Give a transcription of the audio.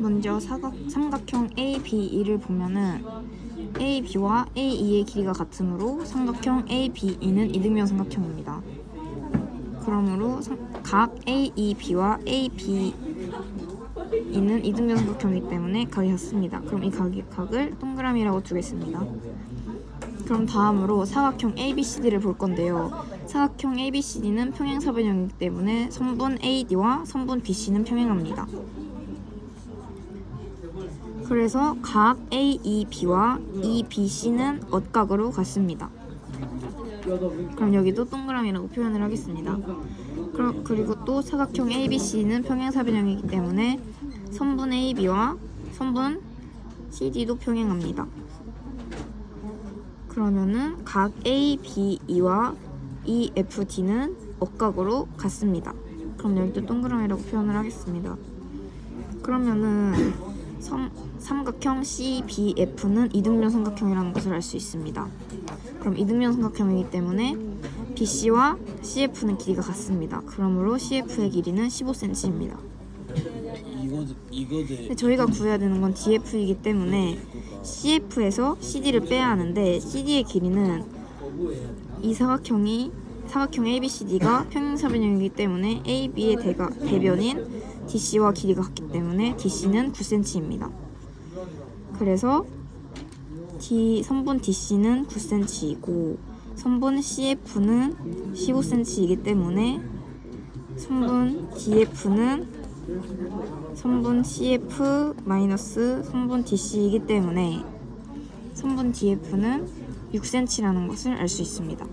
먼저 사각, 삼각형 ABE를 보면은 AB와 AE의 길이가 같으므로 삼각형 ABE는 이등변 삼각형입니다. 그러므로 삼- 각 AEB와 ABE는 이등변 삼각형이기 때문에 각이 같습니다. 그럼 이 각이, 각을 동그라미라고 두겠습니다. 그럼 다음으로 사각형 ABCD를 볼 건데요. 사각형 ABCD는 평행사변형이기 때문에 선분 AD와 선분 BC는 평행합니다. 그래서 각 AEB와 EBC는 엇각으로 같습니다. 그럼 여기도 동그라미라고 표현을 하겠습니다. 그럼 그리고 또 사각형 ABC는 평행사변형이기 때문에 선분 AB와 선분 CD도 평행합니다. 그러면은 각 ABE와 EFD는 엇각으로 같습니다. 그럼 여기도 동그라미라고 표현을 하겠습니다. 그러면은 삼, 삼각형 CBF는 이등변 삼각형이라는 것을 알 수 있습니다. 그럼 이등변 삼각형이기 때문에 BC와 CF는 길이가 같습니다. 그러므로 CF의 길이는 15cm입니다. 이거 이거 저희가 구해야 되는 건 DF이기 때문에 CF에서 CD를 빼야 하는데 CD의 길이는 이 사각형이 사각형 ABCD가 평행사변형이기 때문에 AB의 대가, 대변인 DC와 길이가 같기 때문에 DC는 9cm입니다. 그래서 D 선분 DC는 9cm이고 선분 CF는 15cm이기 때문에 선분 DF는 선분 CF 마이너스 선분 DC이기 때문에 선분 DF는 6cm라는 것을 알 수 있습니다.